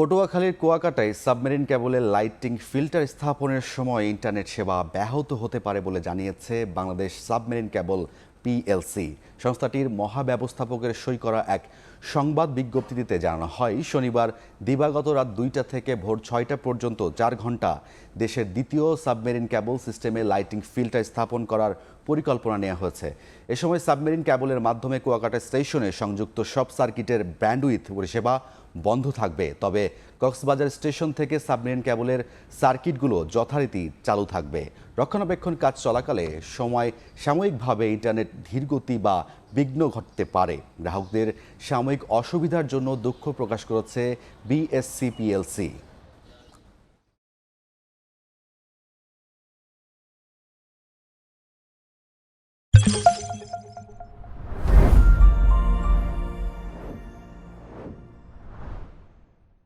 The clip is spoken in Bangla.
পটুয়াখালীর কুয়াকাটায় সাবমেরিন কেবলের লাইটিং ফিল্টার স্থাপনের সময় ইন্টারনেট সেবা ব্যাহত হতে পারে বলে জানিয়েছে বাংলাদেশ সাবমেরিন কেবল পিএলসি। সংস্থাটির মহাব্যবস্থাপকের সই করা এক সংবাদ বিজ্ঞপ্তিতে জানানো হয়, শনিবার দিবাগত রাত দুইটা থেকে ভোর ছয়টা পর্যন্ত চার ঘণ্টা দেশের দ্বিতীয় সাবমেরিন কেবল সিস্টেমে লাইটিং ফিল্টার স্থাপন করার পরিকল্পনা নেওয়া হয়েছে। এ সময় সাবমেরিন কেবলের মাধ্যমে কুয়াকাটা স্টেশনে সংযুক্ত সব সার্কিটের ব্যান্ডউইথ পরিষেবা বন্ধ থাকবে, তবে কক্সবাজার স্টেশন থেকে সাবমেরিন কেবলের সার্কিটগুলো যথারীতি চালু থাকবে। রক্ষণাবেক্ষণ কাজ চলাকালে সময় সাময়িকভাবে ইন্টারনেট ধীরগতি বা বিঘ্ন ঘটতে পারে। গ্রাহকদের সাময়িক অসুবিধার জন্য দুঃখ প্রকাশ করেছে বিএসসিপিএলসি